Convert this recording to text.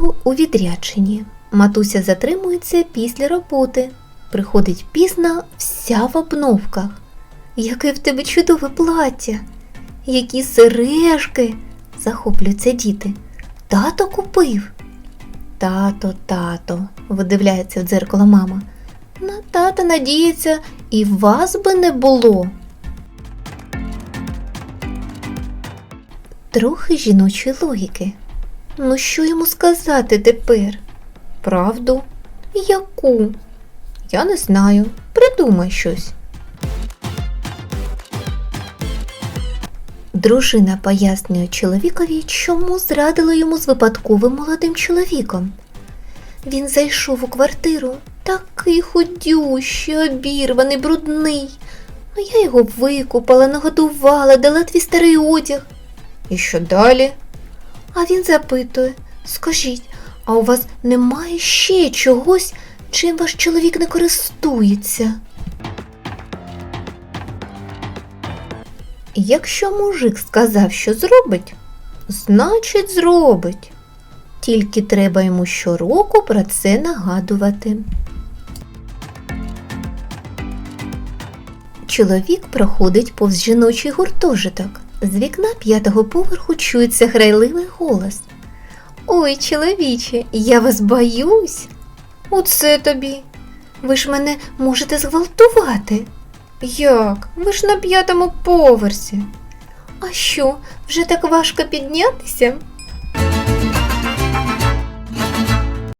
тато у відрядженні. Матуся затримується після роботи. Приходить пізно вся в обновках. Яке в тебе чудове плаття, які сережки, захоплюються діти. Тато купив. Тато, тато, видивляється в дзеркало мама. На тата надіється, і вас би не було. Трохи жіночої логіки. Ну що йому сказати тепер? Правду? Яку? Я не знаю. Придумай щось. Дружина пояснює чоловікові, чому зрадила йому з випадковим молодим чоловіком. Він зайшов у квартиру, такий худющий, обірваний, брудний. Ну я його викупала, нагодувала, дала твій старий одяг. І що далі? А він запитує: Скажіть, а у вас немає ще чогось, чим ваш чоловік не користується? Якщо мужик сказав, що зробить, значить зробить. Тільки треба йому щороку про це нагадувати. Чоловік проходить повз жіночий гуртожиток. З вікна п'ятого поверху чується грайливий голос. Ой, чоловіче, я вас боюсь. Оце тобі. Ви ж мене можете зґвалтувати. Як? Ви ж на п'ятому поверсі. А що, вже так важко піднятися?